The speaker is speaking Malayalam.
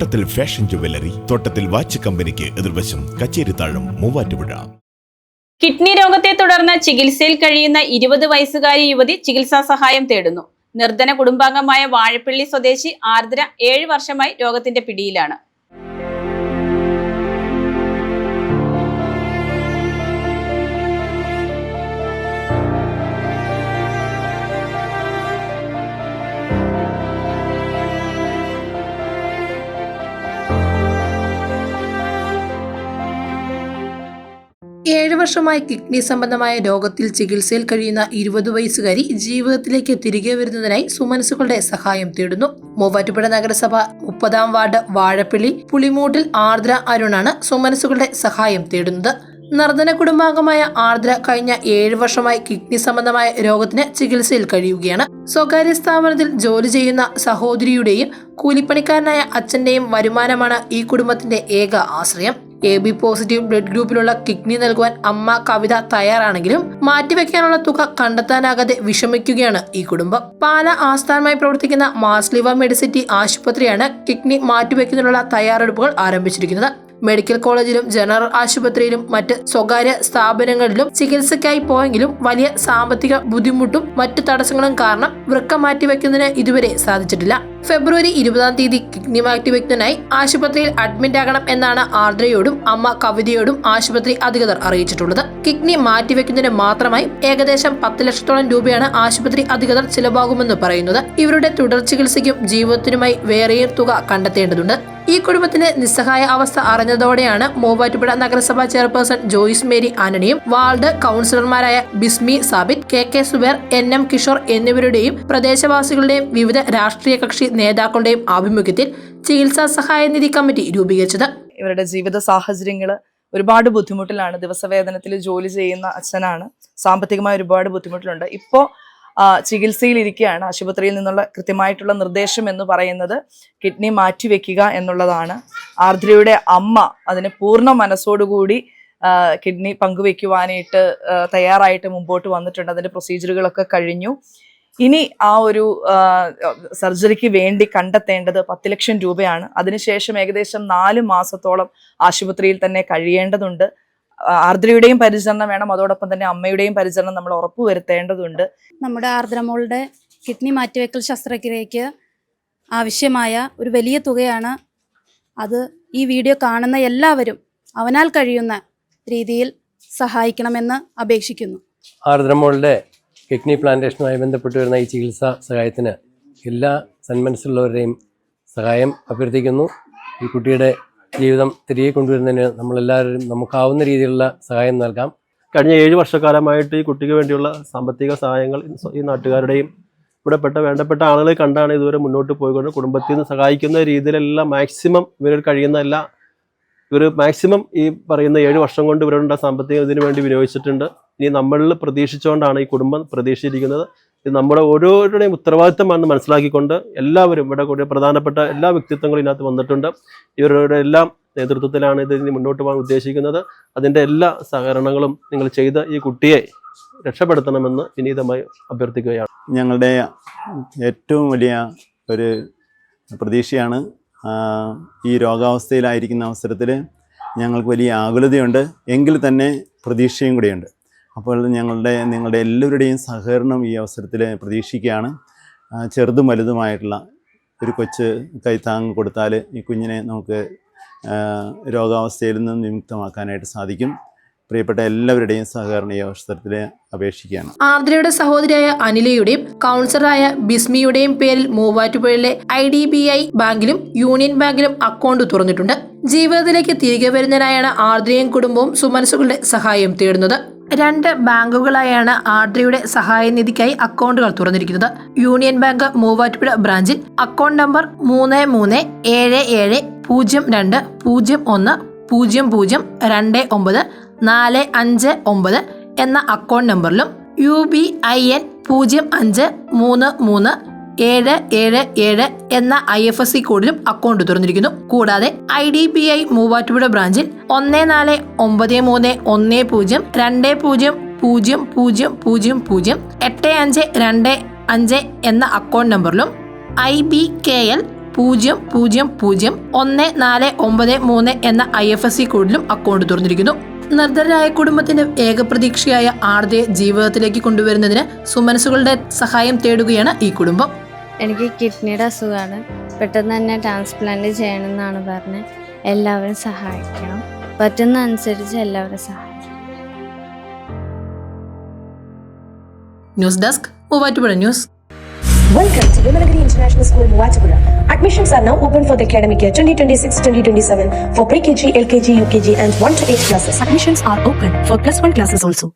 തോട്ടത്തിൽ ഫാഷൻ ജുവല്ലറി തോട്ടത്തിൽ വാച്ച് കമ്പനിക്ക് എതിർവശം കച്ചേരിത്താഴം മൂവാറ്റുപുഴ കിഡ്നി രോഗത്തെ തുടർന്ന് ചികിത്സയിൽ കഴിയുന്ന ഇരുപത് വയസ്സുകാരി യുവതി ചികിത്സാ സഹായം തേടുന്നു. നിർധന കുടുംബാംഗമായ വാഴപ്പള്ളി സ്വദേശി ആർദ്ര ഏഴ് വർഷമായി രോഗത്തിന്റെ പിടിയിലാണ്. ഏഴ് വർഷമായി കിഡ്നി സംബന്ധമായ രോഗത്തിൽ ചികിത്സയിൽ കഴിയുന്ന ഇരുപത് വയസ്സുകാരി ജീവിതത്തിലേക്ക് തിരികെ വരുന്നതിനായി സുമനസുകളുടെ സഹായം തേടുന്നു. മൂവാറ്റുപുഴ നഗരസഭ മുപ്പതാം വാർഡ് വാഴപ്പിള്ളി പുളിമൂട്ടിൽ ആർദ്ര അരുണാണ് സുമനസുകളുടെ സഹായം തേടുന്നത്. നർദ്ദന കുടുംബാംഗമായ ആർദ്ര കഴിഞ്ഞ ഏഴ് വർഷമായി കിഡ്നി സംബന്ധമായ രോഗത്തിന് ചികിത്സയിൽ കഴിയുകയാണ്. സ്വകാര്യ സ്ഥാപനത്തിൽ ജോലി ചെയ്യുന്ന സഹോദരിയുടെയും കൂലിപ്പണിക്കാരനായ അച്ഛന്റെയും വരുമാനമാണ് ഈ കുടുംബത്തിന്റെ ഏക ആശ്രയം. എ ബി പോസിറ്റീവ് ബ്ലഡ് ഗ്രൂപ്പിലുള്ള കിഡ്നി നൽകുവാൻ അമ്മ കവിത തയ്യാറാണെങ്കിലും മാറ്റിവെക്കാനുള്ള തുക കണ്ടെത്താനാകാതെ വിഷമിക്കുകയാണ് ഈ കുടുംബം. പാല ആസ്ഥാനമായി പ്രവർത്തിക്കുന്ന മാസ്ലിവ മെഡിസിറ്റി ആശുപത്രിയാണ് കിഡ്നി മാറ്റിവെക്കുന്നതിനുള്ള തയ്യാറെടുപ്പുകൾ ആരംഭിച്ചിരിക്കുന്നത്. മെഡിക്കൽ കോളേജിലും ജനറൽ ആശുപത്രിയിലും മറ്റ് സ്വകാര്യ സ്ഥാപനങ്ങളിലും ചികിത്സയ്ക്കായി പോയെങ്കിലും വലിയ സാമ്പത്തിക ബുദ്ധിമുട്ടും മറ്റു തടസ്സങ്ങളും കാരണം വൃക്ക മാറ്റിവെക്കുന്നതിന് ഇതുവരെ സാധിച്ചിട്ടില്ല. ഫെബ്രുവരി ഇരുപതാം തീയതി കിഡ്നി മാറ്റിവെക്കുന്നതിനായി ആശുപത്രിയിൽ അഡ്മിറ്റ് ആകണം എന്നാണ് ആർദ്രയോടും അമ്മ കവിതയോടും ആശുപത്രി അധികൃതർ അറിയിച്ചിട്ടുള്ളത്. കിഡ്നി മാറ്റിവെക്കുന്നതിന് മാത്രമായി ഏകദേശം പത്ത് ലക്ഷത്തോളം രൂപയാണ് ആശുപത്രി അധികൃതർ ചിലവാകുമെന്ന് പറയുന്നത്. ഇവരുടെ തുടർ ചികിത്സയ്ക്കും ജീവിതത്തിനുമായി വേറെയും തുക കണ്ടെത്തേണ്ടതുണ്ട്. ഈ കുടുംബത്തിന്റെ നിസ്സഹായ അവസ്ഥ അറിഞ്ഞതോടെയാണ് മൂവാറ്റുപുഴ നഗരസഭാ ചെയർപേഴ്സൺ ജോയിസ് മേരി ആന്റണിയും വാർഡ് കൗൺസിലർമാരായ Bismi Sabith K K Subair N M Kishore എന്നിവരുടെയും പ്രദേശവാസികളുടെയും വിവിധ രാഷ്ട്രീയ കക്ഷി നേതാക്കളുടെയും ആഭിമുഖ്യത്തിൽ ചികിത്സാ സഹായ നിധി കമ്മിറ്റി രൂപീകരിച്ചത്. ഇവരുടെ ജീവിത സാഹചര്യങ്ങൾ ഒരുപാട് ബുദ്ധിമുട്ടിലാണ്. ദിവസവേതനത്തിൽ ജോലി ചെയ്യുന്ന അച്ഛനാണ്. സാമ്പത്തികമായി ഒരുപാട് ബുദ്ധിമുട്ടിലുണ്ട്. ഇപ്പോൾ ചികിത്സയിലിരിക്കുകയാണ്. ആശുപത്രിയിൽ നിന്നുള്ള കൃത്യമായിട്ടുള്ള നിർദ്ദേശം എന്ന് പറയുന്നത് കിഡ്നി മാറ്റിവെക്കുക എന്നുള്ളതാണ്. ആർദ്രയുടെ അമ്മ അതിന് പൂർണ മനസ്സോടുകൂടി കിഡ്നി പങ്കുവെക്കുവാനായിട്ട് തയ്യാറായിട്ട് മുമ്പോട്ട് വന്നിട്ടുണ്ട്. അതിന്റെ പ്രൊസീജിയറുകളൊക്കെ കഴിഞ്ഞു. ഇനി ആ ഒരു സർജറിക്ക് വേണ്ടി കണ്ടെത്തേണ്ടത് പത്ത് ലക്ഷം രൂപയാണ്. അതിനുശേഷം ഏകദേശം നാല് മാസത്തോളം ആശുപത്രിയിൽ തന്നെ കഴിയേണ്ടതുണ്ട്. ആർദ്രയുടെയും പരിചരണം വേണം. അതോടൊപ്പം തന്നെ അമ്മയുടെയും പരിചരണം നമ്മൾ ഉറപ്പുവരുത്തേണ്ടതുണ്ട് നമ്മുടെ ആർദ്രമോളുടെ കിഡ്നി മാറ്റിവെക്കൽ ശസ്ത്രക്രിയയ്ക്ക് ആവശ്യമായ ഒരു വലിയ തുകയാണ് അത് ഈ വീഡിയോ കാണുന്ന എല്ലാവരും അവനാൽ കഴിയുന്ന രീതിയിൽ സഹായിക്കണമെന്ന് അപേക്ഷിക്കുന്നു. ആർദ്രമോളുടെ കിഡ്നി പ്ലാന്റേഷനുമായി ബന്ധപ്പെട്ട് വരുന്ന ഈ ചികിത്സാ സഹായത്തിന് എല്ലാ സന്മനസ്സുള്ളവരുടെയും സഹായം അഭ്യർത്ഥിക്കുന്നു. ഈ കുട്ടിയുടെ ജീവിതം തിരികെ കൊണ്ടുവരുന്നതിന് നമ്മളെല്ലാവരും നമുക്കാവുന്ന രീതിയിലുള്ള സഹായം നൽകാം. കഴിഞ്ഞ ഏഴ് വർഷക്കാലമായിട്ട് ഈ കുട്ടിക്ക് വേണ്ടിയുള്ള സാമ്പത്തിക സഹായങ്ങൾ ഈ നാട്ടുകാരുടെയും ഇവിടെപ്പെട്ട വേണ്ടപ്പെട്ട ആളുകളെ കണ്ടാണ് ഇതുവരെ മുന്നോട്ട് പോയിക്കൊണ്ട് കുടുംബത്തിൽ നിന്ന് സഹായിക്കുന്ന രീതിയിലെല്ലാം മാക്സിമം ഇവർ കഴിയുന്ന എല്ലാ ഇവർ മാക്സിമം ഈ പറയുന്ന ഏഴ് വർഷം കൊണ്ട് ഇവരുടെ സാമ്പത്തിക ഇതിനു വേണ്ടി വിനിയോഗിച്ചിട്ടുണ്ട്. ഇനി നമ്മളിൽ പ്രതീക്ഷിച്ചുകൊണ്ടാണ് ഈ കുടുംബം പ്രതീക്ഷിച്ചിരിക്കുന്നത്. ഇത് നമ്മുടെ ഓരോരുടെയും ഉത്തരവാദിത്തമാണെന്ന് മനസ്സിലാക്കിക്കൊണ്ട് എല്ലാവരും ഇവിടെ കൂടിയ പ്രധാനപ്പെട്ട എല്ലാ വ്യക്തിത്വങ്ങളും ഇതിനകത്ത് വന്നിട്ടുണ്ട്. ഇവരുടെ എല്ലാം നേതൃത്വത്തിലാണ് ഇത് ഇനി മുന്നോട്ട് പോകാൻ ഉദ്ദേശിക്കുന്നത്. അതിന്റെ എല്ലാ സഹകരണങ്ങളും നിങ്ങൾ ചെയ്ത് ഈ കുട്ടിയെ രക്ഷപ്പെടുത്തണമെന്ന് വിനീതമായി അഭ്യർത്ഥിക്കുകയാണ്. ഞങ്ങളുടെ ഏറ്റവും വലിയ ഒരു പ്രതീക്ഷയാണ് ഈ രോഗാവസ്ഥയിലായിരിക്കുന്ന അവസരത്തിൽ ഞങ്ങൾക്ക് വലിയ ആകുലതയുണ്ട്. എങ്കിൽ തന്നെ പ്രതീക്ഷയും കൂടിയുണ്ട്. അപ്പോൾ ഞങ്ങളുടെ നിങ്ങളുടെ എല്ലാവരുടെയും സഹകരണം ഈ അവസരത്തിൽ പ്രതീക്ഷിക്കുകയാണ്. ചെറുതും വലുതുമായിട്ടുള്ള ഒരു കൊച്ച് കൈത്താങ് കൊടുത്താൽ ഈ കുഞ്ഞിനെ നമുക്ക് രോഗാവസ്ഥയിൽ നിന്നും വിമുക്തമാക്കാനായിട്ട് സാധിക്കും. പ്രിയപ്പെട്ട എല്ലാവരുടെയും സഹകരണ ഈ അവസരത്തിൽ അപേക്ഷിക്കുകയാണ്. ആർദ്രയുടെ സഹോദരിയായ അനിലയുടെയും കൗൺസിലറായ ബിസ്മിയുടെയും പേരിൽ മൂവാറ്റുപുഴയിലെ ഐ ഡി ബി ഐ ബാങ്കിലും യൂണിയൻ ബാങ്കിലും അക്കൗണ്ട് തുറന്നിട്ടുണ്ട്. ജീവിതത്തിലേക്ക് തിരികെ വരുന്നതിനായാണ് ആർദ്രയും കുടുംബവും സുമനസുകളുടെ സഹായം തേടുന്നത്. രണ്ട് ബാങ്കുകളായാണ് ആർദ്രയുടെ സഹായനിധിക്കായി അക്കൗണ്ടുകൾ തുറന്നിരിക്കുന്നത്. യൂണിയൻ ബാങ്ക് മൂവാറ്റുപുഴ ബ്രാഞ്ചിൽ അക്കൗണ്ട് നമ്പർ മൂന്ന് മൂന്ന് ഏഴ് ഏഴ് പൂജ്യം രണ്ട് പൂജ്യം ഒന്ന് പൂജ്യം പൂജ്യം രണ്ട് ഒമ്പത് നാല് അഞ്ച് ഒമ്പത് എന്ന അക്കൗണ്ട് നമ്പറിലും യു ബി ഐ എൻ പൂജ്യം അഞ്ച് മൂന്ന് മൂന്ന് ഏഴ് ഏഴ് ഏഴ് എന്ന ഐ എഫ് എസ് സി കോഡിലും അക്കൗണ്ട് തുറന്നിരിക്കുന്നു. കൂടാതെ I D B I Muvattupuzha ബ്രാഞ്ചിൽ ഒന്ന് നാല് ഒമ്പത് മൂന്ന് ഒന്ന് പൂജ്യം രണ്ട് പൂജ്യം പൂജ്യം പൂജ്യം പൂജ്യം പൂജ്യം എട്ട് അഞ്ച് രണ്ട് അഞ്ച് എന്ന അക്കൗണ്ട് നമ്പറിലും ഐ ബി കെ എൽ പൂജ്യം പൂജ്യം പൂജ്യം ഒന്ന് നാല് ഒമ്പത് മൂന്ന് എന്ന ഐ എഫ് എസ് സി കോഡിലും അക്കൗണ്ട് തുറന്നിരിക്കുന്നു. നിർദ്ധരായ കുടുംബത്തിന്റെ ഏകപ്രതീക്ഷയായ ആർദയെ ജീവിതത്തിലേക്ക് കൊണ്ടുവരുന്നതിന് സുമനസുകളുടെ സഹായം തേടുകയാണ് ഈ കുടുംബം. എനിക്ക് കിഡ്നിയുടെ അസുഖമാണ് പെട്ടെന്ന് തന്നെ ട്രാൻസ്പ്ലാന്റ് ചെയ്യണമെന്നാണ് പറഞ്ഞത് എല്ലാവരും സഹായിക്കണം പറ്റുന്ന അനുസരിച്ച് എല്ലാവരും സഹായിക്കണം news desk Muvattupuzha news Welcome to Vimalagiri International School, Muatupura. Admissions are now open for the academic year 2026-2027 for pre-KG, LKG, UKG and 1 to 8 classes. Admissions are open for plus 1 classes also.